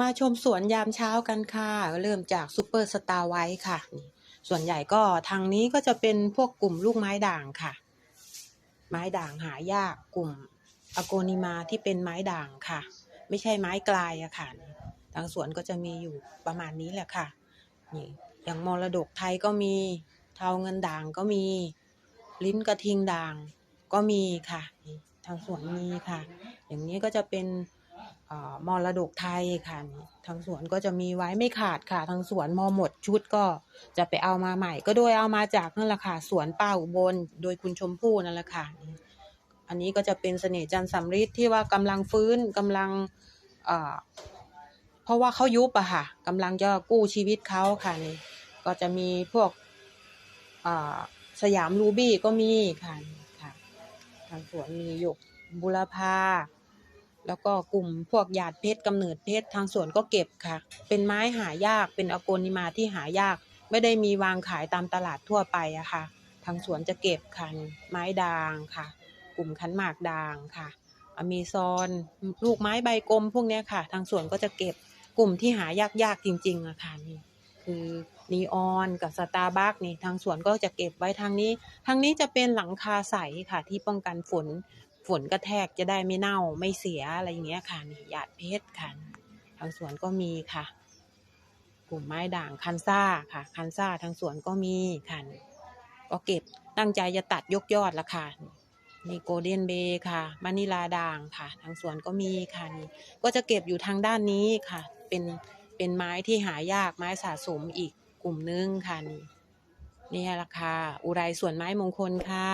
มาชมสวนยามเช้ากันค่ะ เริ่มจากซูเปอร์สตาร์ไว้ค่ะ ส่วนใหญ่ก็ทางนี้ก็จะเป็นพวกกลุ่มลูกไม้ด่างค่ะ ไม้ด่างหายากกลุ่มอโกนิมาที่เป็นไม้ด่างค่ะ ไม่ใช่ไม้กลายอะค่ะ ทางสวนก็จะมีอยู่ประมาณนี้แหละค่ะนี่อย่างมรดกไทยก็มีเทาเงินด่างก็มีลิ้นกระทิงด่างก็มีค่ะ ทางสวนมีค่ะ อย่างนี้ก็จะเป็น มรดกไทยค่ะ ทางสวนก็จะมีไว้ไม่ขาดค่ะ ทางสวนมอหมดชุดก็จะไปเอามาใหม่ ก็โดยเอามาจากนั่นแหละค่ะสวนป้าอุบลโดยคุณชมพู่นั่นแหละค่ะอันนี้ก็จะเป็นเสน่ห์จันทร์สำริดที่ว่ากำลังฟื้นกำลังเพราะว่าเขายุบอะค่ะกำลังจะกู้ชีวิตเขาค่ะนี่ก็จะมีพวกสยามรูบี้ก็มีค่ะค่ะ ทางสวนมีหยกบุรพา แล้วก็กลุ่มพวกหยาดเพชรกำเนิดเพชรทางสวนก็เก็บค่ะ เป็นไม้หายากเป็นอโกนิมาที่หายาก ไม่ได้มีวางขายตามตลาดทั่วไปอะค่ะ ทางสวนจะเก็บค่ะไม้ด่างค่ะ กลุ่มขันหมากด่างค่ะอเมซอนลูกไม้ใบกลมพวกนี้ค่ะ ทางสวนก็จะเก็บกลุ่มที่หายากๆจริงๆอะค่ะนี่คือนีออนกับสตาร์บัคนี่ทางสวนก็จะเก็บไว้ทางนี้ ทางนี้จะเป็นหลังคาใสค่ะที่ป้องกันฝน ฝนกระแทกจะได้ไม่เน่าไม่เสียอะไรอย่างเงี้ยค่ะนี่หยาดเพชรค่ะทางสวนก็มีค่ะ กลุ่มไม้ด่างคันซ่าค่ะ คันซ่าทางสวนก็มีค่ะก็เก็บตั้งใจจะตัดยกยอดละค่ะนี่โกลเด้นเบย์ค่ะมานิลาด่างค่ะ ทางสวนก็มีค่ะนี่ก็จะเก็บอยู่ทางด้านนี้ค่ะ เป็นเป็นไม้ที่หายากไม้สะสมอีกกลุ่มนึงค่ะนี่นี่แหละค่ะอุไรส่วนไม้มงคลค่ะ